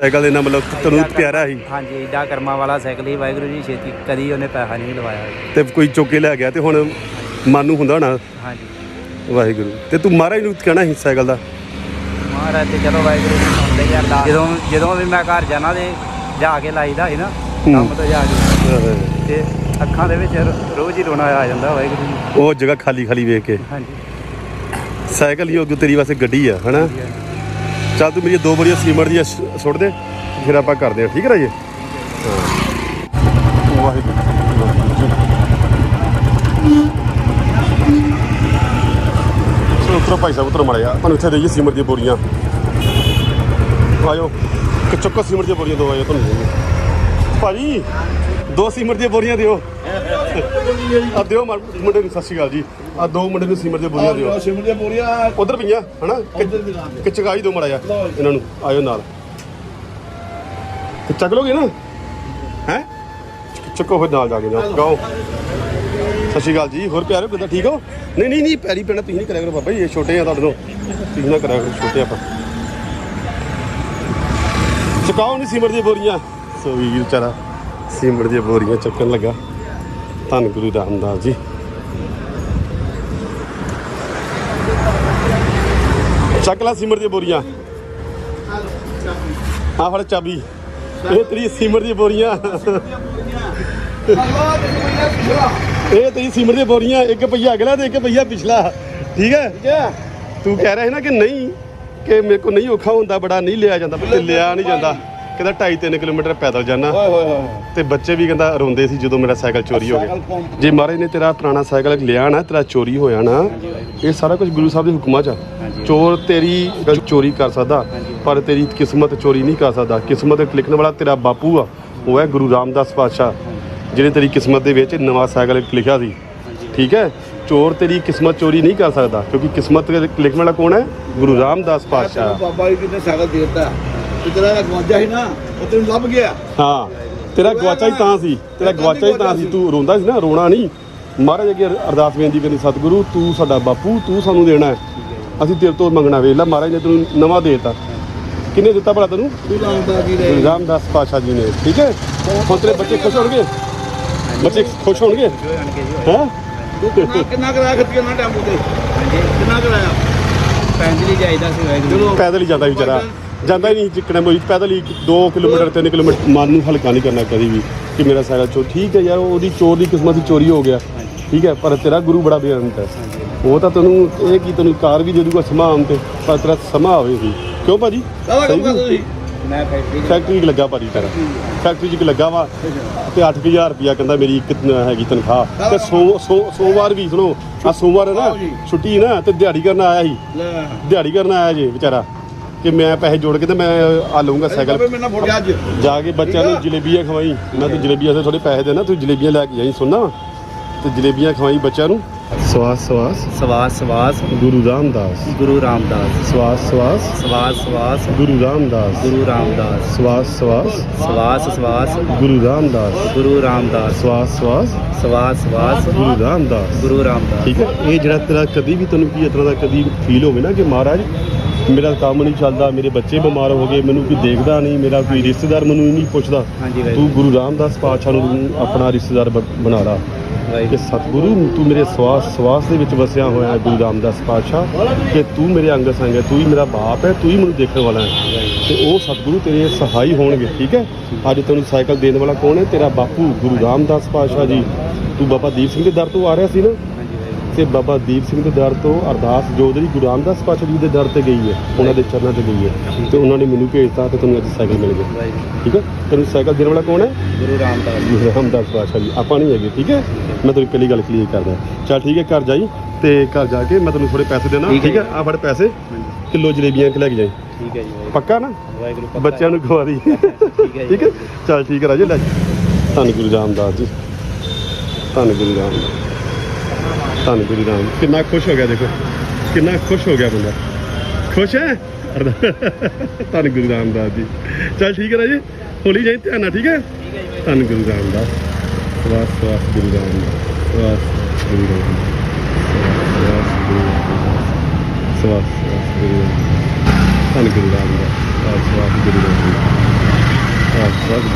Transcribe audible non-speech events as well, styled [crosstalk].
Cycle ਨਾਲ ਮਤਲਬ ਤੈਨੂੰ ਪਿਆਰਾ ਸੀ। ਹਾਂਜੀ ਏਡਾ ਕਰਮਾਂ ਵਾਲਾ ਸਾਈਕਲ ਹੀ ਵਾਹਿਗੁਰੂ ਜੀ ਛੇਤੀ ਕਦੀ ਉਹਨੇ ਪੈਸਾ ਨਹੀਂ ਲਵਾਇਆ। ਤੇ ਕੋਈ ਚੁੱਕ ਕੇ ਲੈ ਗਿਆ ਤੇ ਹੁਣ ਮਨ ਨੂੰ ਹੁੰਦਾ ਹੋਣਾ। ਹਾਂਜੀ। ਵਾਹਿਗੁਰੂ। ਤੇ ਤੂੰ ਮਹਾਰਾਜ ਨੂੰ ਕਹਿਣਾ ਸੀ ਸਾਈਕਲ ਦਾ? ਮਹਾਰਾਜ ਤੇ ਚਲੋ ਵਾਹਿਗੁਰੂ ਜੀ ਸੁਣਦੇ ਹੀ ਅਰਦਾਸ ਜਦੋਂ ਜਦੋਂ ਵੀ ਮੈਂ ਘਰ ਜਾਣਾ ਤੇ ਜਾ ਕੇ ਲਾਈਦਾ ਸੀ ਨਾ ਕੰਮ ਤੋਂ ਜਾ ਕੇ। ਤੇ ਅੱਖਾਂ ਦੇ ਵਿੱਚ ਰੋਜ਼ ਹੀ ਰੋਣਾ ਆ ਜਾਂਦਾ ਵਾਹਿਗੁਰੂ ਜੀ। ਉਹ ਜਗ੍ਹਾ ਖਾਲੀ ਖਾਲੀ ਵੇਖ ਕੇ। ਹਾਂਜੀ। ਸਾਈਕਲ ਹੀ ਉਹ ਤੇਰੀ ਵਾਸਤੇ ਗੱਡੀ ਆ ਹਨਾ? ਚੱਲ ਤੂੰ ਮੇਰੀ ਦੋ ਬੜੀਆਂ ਸੀਮੈਂਟ ਦੀਆਂ ਸੁੱਟ ਦੇ ਫਿਰ ਆਪਾਂ ਕਰਦੇ ਆ ਠੀਕ ਹੈ ਰਾਜੇ ਵਾਹਿਗੁਰੂ ਸੋ ਉਤਰੋ ਭਾਈ ਸਾਹਿਬ ਉਤਰੋ ਮੜਿਆ ਤੁਹਾਨੂੰ ਇੱਥੇ ਦੇਈਏ ਸੀਮੈਂਟ ਦੀਆਂ ਬੋਰੀਆਂ। ਆਇਓ ਕਿ ਚੱਕੋ ਸੀਮੈਂਟ ਦੀਆਂ ਬੋਰੀਆਂ ਦੋ ਆਇਓ ਤੁਹਾਨੂੰ ਭਾਜੀ ਦੋ ਸੀਮੈਂਟ ਦੀਆਂ ਬੋਰੀਆਂ ਦਿਓ। ਆ ਦਿਓ ਮੁੰਡੇ ਨੂੰ ਸਤਿ ਸ਼੍ਰੀ ਅਕਾਲ ਜੀ। ਆ ਦੋ ਮੁੰਡੇ ਨੂੰ ਸੀਮੈਂਟ ਦੀਆਂ ਬੋਰੀਆਂ ਦਿਓ। ਸਿਮਰ ਦੀਆਂ ਪੂਰੀਆਂ ਉਧਰ ਪਈਆਂ ਹਨਾ। ਕਿ ਚਗਾਈ ਦੋ ਮੜਾ ਜਾ। ਇਹਨਾਂ ਨੂੰ ਆਇਓ ਨਾਲ। ਤੇ ਚੱਕ ਲੋਗੇ ਨਾ? ਹੈ? ਚੱਕੋ ਫਿਰ ਨਾਲ ਜਾ ਕੇ ਜਾਓ। ਗਾਓ ਸਤਿ ਸ਼੍ਰੀ ਅਕਾਲ ਜੀ। ਹੋਰ ਪਿਆਰੇ ਕਿੱਦਾਂ ਠੀਕ ਹੋ? ਨਹੀਂ ਨਹੀਂ ਨਹੀਂ ਪੈਰੀ ਪੈਣਾ ਤੁਸੀਂ ਨਹੀਂ ਕਰਿਆ ਕਰੋ ਬਾਬਾ ਜੀ। ਇਹ ਛੋਟੇ ਆ ਤੁਹਾਡੇ ਤੋਂ। ਤੁਸੀਂ ਨਾ ਕਰਿਆ ਕਰੋ ਛੋਟੇ ਆਪਾਂ। ਚਕਾਓ ਨਹੀਂ ਸਿਮਰ ਦੀਆਂ ਬੋਰੀਆਂ। ਸੋ ਵੀਰ ਵਿਚਾਰਾ ਸਿਮਰ ਦੀਆਂ ਬੋਰੀਆਂ ਚੱਕਣ ਲੱਗਾ। ਧੰਨ ਗੁਰੂ ਰਾਮਦਾਸ ਜੀ। ਚੱਕ ਲੈ ਸਿਮਰ ਦੀਆਂ ਬੋਰੀਆਂ। ਆ ਫੜ ਚਾਬੀ। ਇਹ ਤੇਰੀ ਸਿਮਰ ਦੀਆਂ ਬੋਰੀਆਂ। ਇਹ ਤੇਰੀ ਸਿਮਰ ਦੀਆਂ ਬੋਰੀਆਂ ਇੱਕ ਪਈਆ ਅਗਲਾ ਤੇ ਇੱਕ ਪਈਆ ਪਿਛਲਾ। ਠੀਕ ਹੈ? ਤੂੰ ਕਹਿ ਰਿਹਾ ਸੀ ਨਾ ਕਿ ਨਹੀਂ ਕਿ ਮੇਰੇ ਕੋ ਨਹੀਂ ਔਖਾ ਹੁੰਦਾ ਬੜਾ ਨਹੀਂ ਲਿਆ ਜਾਂਦਾ ਤੇ ਲਿਆ ਨਹੀਂ ਜਾਂਦਾ। ਕਹਿੰਦਾ 2.5 3 ਕਿਲੋਮੀਟਰ ਪੈਦਲ ਜਾਣਾ ਓਏ ਹੋਏ ਹੋਏ ਤੇ ਬੱਚੇ ਵੀ ਕਹਿੰਦਾ ਰੋਂਦੇ ਸੀ ਜਦੋਂ ਮੇਰਾ ਸਾਈਕਲ ਚੋਰੀ ਹੋ ਗਿਆ। ਜੇ ਮਹਾਰਾਜ ਨੇ ਤੇਰਾ ਪੁਰਾਣਾ ਸਾਈਕਲ ਲਿਆ ਨਾ ਤੇਰਾ ਚੋਰੀ ਹੋਇਆ ਨਾ ਇਹ ਸਾਰਾ ਕੁਝ ਗੁਰੂ ਸਾਹਿਬ ਦੇ ਹੁਕਮਾਂ 'ਚ ਆ। ਚੋਰ ਤੇਰੀ ਚੋਰੀ ਕਰ ਸਕਦਾ ਪਰ ਤੇਰੀ ਕਿਸਮਤ ਚੋਰੀ ਨਹੀਂ ਕਰ ਸਕਦਾ। ਕਿਸਮਤ ਲਿਖਣ ਵਾਲਾ ਤੇਰਾ ਬਾਪੂ ਆ ਉਹ ਹੈ ਗੁਰੂ ਰਾਮਦਾਸ ਪਾਤਸ਼ਾਹ ਜਿਹਨੇ ਤੇਰੀ ਕਿਸਮਤ ਦੇ ਵਿੱਚ ਨਵਾਂ ਸਾਈਕਲ ਲਿਖਿਆ ਸੀ। ਠੀਕ ਹੈ? ਚੋਰ ਤੇਰੀ ਕਿਸਮਤ ਚੋਰੀ ਨਹੀਂ ਕਰ ਸਕਦਾ ਕਿਉਂਕਿ ਕਿਸਮਤ ਲਿਖਣ ਵਾਲਾ ਕੌਣ ਹੈ? ਗੁਰੂ ਰਾਮਦਾਸ ਪਾਤਸ਼ਾਹ। ਬਾਬਾ ਜੀ ਕਿਤੇ ਸਾਈਕਲ ਦੇ ਦਿੱਤਾ। ਤੇਰਾ ਗਵਾਜਾ ਸੀ ਨਾ ਉਹ ਤੈਨੂੰ ਲੱਭ ਗਿਆ। ਹਾਂ ਤੇਰਾ ਗਵਾਚਾ ਹੀ ਤਾਂ ਸੀ ਤੇਰਾ ਗਵਾਚਾ ਹੀ ਤਾਂ ਸੀ। ਤੂੰ ਰੋਂਦਾ ਸੀ ਨਾ ਰੋਣਾ ਨਹੀਂ। ਮਹਾਰਾਜ ਅੱਗੇ ਅਰ- ਅਰਦਾਸ ਬੇਨਤੀ ਕਰਨੀ ਸਤਿਗੁਰੂ ਤੂੰ ਸਾਡਾ ਬਾਪੂ ਤੂੰ ਸਾਨੂੰ ਦੇਣਾ ਹੈ। ਅਸੀਂ ਤੇਰੇ ਤੋਂ ਮੰਗਣਾ ਵੇਖ ਲੈ ਮਹਾਰਾਜ ਨੇ ਤੈਨੂੰ ਨਵਾਂ ਦੇ ਦਿੱਤਾ। ਕਿੰਨੇ ਦਿੱਤਾ ਭਲਾ ਤੈਨੂੰ? ਗੁਰੂ ਰਾਮਦਾਸ ਪਾਤਸ਼ਾਹ ਜੀ ਨੇ ਠੀਕ ਹੈ? ਹੁਣ ਤੇਰੇ ਬੱਚੇ ਖੁਸ਼ ਹੋਣਗੇ? ਬੱਚੇ ਖੁਸ਼ ਹੋਣਗੇ? ਹੈ? ਤੂੰ ਕਿੰਨਾ ਕਿੰਨਾ ਕਰਾਇਆ ਖਰਚ ਕਿੰਨਾ ਟਾਈਮ ਤੇ? ਹਾਂਜੀ। ਕਿੰਨਾ ਕਰਾਇਆ ਪੈਂਦਲੀ ਜਾਈਦਾ ਸੀ ਵਾਹਿਗੁਰੂ ਚਲੋ। ਪੈਦਲ ਹੀ ਜਾਂਦਾ ਵਿਚਾਰਾ। ਜਾਂਦਾ ਹੀ ਨਹੀਂ ਜਿੱਕਣੇ ਮੋਈ ਪੈਦਲ ਹੀ 2 ਕਿਲੋਮੀਟਰ 3 ਕਿਲੋਮੀਟਰ ਮਨ ਨੂੰ ਹਲਕਾ ਨਹੀਂ ਕਰਨਾ ਕਦੀ ਵੀ ਕਿ ਮੇਰਾ ਸਾਰਾ ਚੋ ਠੀਕ ਹੈ ਯਾਰ ਉਹਦੀ ਚੋਰ ਦੀ ਕਿਸਮਤ ਦੀ ਚੋਰੀ ਹੋ ਗਿਆ। ਠੀਕ ਹੈ ਪਰ ਤੇਰਾ ਗੁਰੂ ਬੜਾ ਬੇਅੰਤ ਹੈ। ਉਹ ਤਾਂ ਤੈਨੂੰ ਇਹ ਕੀ ਤੈਨੂੰ ਕਾਰ ਵੀ ਦੇ ਦੂਗਾ ਸਮਾਂ ਆਉਣ ਤੇ ਪਰ ਤੇਰਾ ਸਮਾਂ ਆਵੇ ਹੀ ਕਿਉਂ ਭਾਜੀ? ਮੈਂ ਫੈਕਟਰੀ ਫੈਕਟਰੀ 'ਚ ਲੱਗਾ ਭਾਜੀ ਤੇਰਾ। ਫੈਕਟਰੀ 'ਚ ਲੱਗਾ ਵਾ ਤੇ 8000 ਰੁਪਿਆ ਕਹਿੰਦਾ ਮੇਰੀ ਇੱਕ ਤ- ਹੈਗੀ ਤਨਖਾਹ। ਤੇ ਸੋ ਸੋ- ਸੋਮਵਾਰ ਵੀ ਸੁਣੋ ਆ ਸੋਮਵਾਰ ਹੈ ਨਾ ਆਓ ਜੀ। ਛੁੱਟੀ ਨਾ ਤੇ ਦਿਹਾੜੀ ਕਰਨ ਆਇਆ ਸੀ। ਲੈ। ਦਿਹਾੜੀ ਕਰਨ ਆਇਆ ਜੇ ਵਿਚਾਰਾ ਕਿ ਮੈਂ ਪੈਸੇ ਜੋੜ ਕੇ ਤੇ ਮੈਂ ਆ ਲਊਂਗਾ ਬਾਬੇ ਸਾਈਕਲ। ਮੇਰੇ ਨਾਲ ਫੋਟੋ ਅੱਜ। ਜਾ ਕੇ ਬੱਚਿਆਂ ਨੂੰ ਜਲੇਬੀਆਂ ਖਵਾਈ। ਮੈਂ ਤੇ ਜਲੇਬੀਆਂ ਦੇ ਥੋੜੇ ਪੈਸੇ ਦੇਣਾ ਤੂੰ ਜਲੇਬੀਆਂ ਲੈ ਕੇ ਜਾਈ ਸੁਣਨਾ? ਤੇ ਜਲੇਬੀਆਂ ਖਵਾਈ ਬੱਚਿਆਂ ਨੂੰ। ਸਵਾਸ ਸਵਾਸ। ਸਵਾਸ ਸਵਾਸ। ਗੁਰੂ ਰਾਮਦਾਸ। ਗੁਰੂ ਰਾਮਦਾਸ। ਸਵਾਸ ਸਵਾਸ। ਸਵਾਸ ਸਵਾਸ। ਗੁਰੂ ਰਾਮਦਾਸ। ਗੁਰੂ ਰਾਮਦਾਸ। ਸਵਾਸ ਸਵਾਸ। ਸਵਾਸ ਸਵਾਸ। ਗੁਰੂ ਰਾਮਦਾਸ। ਗੁਰੂ ਰਾਮਦਾਸ। ਸਵਾਸ ਸਵਾਸ। ਸਵਾਸ ਸਵਾਸ। ਗੁਰੂ ਰਾਮਦਾਸ। ਗੁਰੂ ਰਾਮਦਾਸ। ਠੀਕ ਹੈ। ਇਹ ਜਿਹੜਾ ਤੇਰਾ ਕਦੀ ਵੀ ਤੈਨੂੰ ਕੀ ਤਰ੍ਹਾਂ ਦਾ ਕਦੀ ਫੀਲ ਹੋਵੇ ਨਾ ਕਿ ਮਹਾਰਾਜ ਮੇਰਾ ਕੰਮ ਨਹੀਂ ਚੱਲਦਾ ਮੇਰੇ ਬੱਚੇ ਬਿਮਾਰ ਹੋ ਗਏ ਮੈਨੂੰ ਕੋਈ ਦੇਖਦਾ ਨਹੀਂ ਮੇਰਾ ਕੋਈ ਰਿਸ਼ਤੇਦਾਰ ਮੈਨੂੰ ਨਹੀਂ ਪੁੱਛਦਾ। ਤੂੰ ਗੁਰੂ ਰਾਮਦਾਸ ਪਾਤਸ਼ਾਹ ਨੂੰ ਆਪਣਾ ਰਿਸ਼ਤੇਦਾਰ ਬਣਾ ਲਾ। ਕਿ ਸਤਿਗੁਰੂ, ਤੂੰ ਮੇਰੇ ਸਵਾਸ ਸਵਾਸ ਦੇ ਵਿੱਚ ਵਸਿਆ ਹੋਇਆ ਹੈ, ਗੁਰੂ ਰਾਮਦਾਸ ਪਾਤਸ਼ਾਹ, ਕਿ ਤੂੰ ਮੇਰੇ ਅੰਗ ਸੰਗ ਹੈ, ਤੂੰ ਹੀ ਮੇਰਾ ਬਾਪ ਹੈ, ਤੂੰ ਹੀ ਮੈਨੂੰ ਦੇਖਣ ਵਾਲਾ ਹੈ। ਤੇ ਉਹ ਸਤਿਗੁਰੂ ਤੇਰੇ ਸਹਾਈ ਹੋਣਗੇ, ਠੀਕ ਹੈ? ਅੱਜ ਤੈਨੂੰ ਸਾਈਕਲ ਦੇਣ ਵਾਲਾ ਕੌਣ ਹੈ? ਤੇਰਾ ਬਾਪੂ ਗੁਰੂ ਰਾਮਦਾਸ ਪਾਤਸ਼ਾਹ ਜੀ। ਤੂੰ ਬਾਬਾ ਦੀਪ ਸਿੰਘ ਦੇ ਦਰ ਤੋਂ ਆ ਰਿਹਾ ਸੀ ਨਾ? ਤੇ ਬਾਬਾ ਦੀਪ ਸਿੰਘ ਦੇ ਦਰ ਤੋਂ ਅਰਦਾਸ ਜੋਦਰੀ ਗੁਰੂ ਰਾਮਦਾਸ ਪਾਤਸ਼ਾਹ ਜੀ ਦੇ ਦਰ ਤੇ ਗਈ ਹੈ। ਉਹਨਾਂ ਦੇ ਚਰਨਾਂ ਤੇ ਗਈ ਹੈ। ਤੇ ਉਹਨਾਂ ਨੇ ਮੈਨੂੰ ਭੇਜਤਾ ਤੇ ਤੈਨੂੰ ਅੱਜ ਸਾਈਕਲ ਮਿਲ ਗਿਆ। ਠੀਕ ਹੈ? ਤੈਨੂੰ ਸਾਈਕਲ ਦੇਣ ਵਾਲਾ ਕੌਣ ਹੈ? ਗੁਰੂ ਰਾਮਦਾਸ। ਗੁਰੂ ਰਾਮਦਾਸ ਪਾਤਸ਼ਾਹ ਜੀ। ਆਪਾਂ ਨਹੀਂ ਹੈਗੇ ਠੀਕ ਹੈ? ਮੈਂ ਤੈਨੂੰ ਪਹਿਲੀ ਗੱਲ ਕਲੀਅਰ ਕਰਦਾ। ਚੱਲ ਠੀਕ ਹੈ ਘਰ ਜਾਈ ਤੇ ਘਰ ਜਾ ਕੇ ਮੈਂ ਤੈਨੂੰ ਥੋੜੇ ਪੈਸੇ ਦੇਣਾ। ਠੀਕ ਹੈ ਆ ਫੜ ਪੈਸੇ। ਕਿਲੋ ਜਲੇਬੀਆਂ ਕਿ ਲੈ ਕੇ ਜਾਈ। ਠੀਕ ਹੈ ਜੀ ਪੱਕਾ ਨਾ? ਬੱਚਿਆਂ ਨੂੰ ਖਵਾ ਦੀ ਠੀਕ ਹੈ ਜੀ [laughs] ਠੀਕ ਹੈ? ਚੱਲ ਠੀਕ ਹੈ ਰਾਜੇ ਲੈ ਜਾ। ਧੰਨ ਗੁਰੂ ਰਾਮਦਾਸ ਜੀ। ਧੰਨ ਗੁਰੂ ਰਾਮਦਾਸ। ਧੰਨ ਗੁਰੂ ਰਾਮ। ਕਿੰਨਾ ਖੁਸ਼ ਹੋ ਗਿਆ ਦੇਖੋ। ਕਿੰਨਾ ਖੁਸ਼ ਹੋ ਗਿਆ ਬੰਦਾ। ਖੁਸ਼ ਹੈ? ਧੰਨ ਗੁਰੂ ਰਾਮਦਾਸ ਜੀ। ਚੱਲ ਠੀਕ ਹੈ ਰਾਜੇ ਹੋਲੀ ਜਾਈ, ਧਿਆਨ ਨਾਲ, ਠੀਕ ਹੈ? ਧੰਨ ਗੁਰੂ ਰਾਮਦਾਸ। ਸਵਾਸ ਸਵਾਸ ਗੁਰੂ ਰਾਮਦਾਸ ਸਵਾਸ ਗੁਰੂ ਰਾਮਦਾਸ ਸਵਾਸ ਗੁਰੂ ਧੰਨ ਗੁਰੂ ਰਾਮਦਾਸ। ਸਵਾਸ ਸਵਾਸ ਗੁਰੂ ਰਾਮਦਾਸ ਬਸ ਬਸ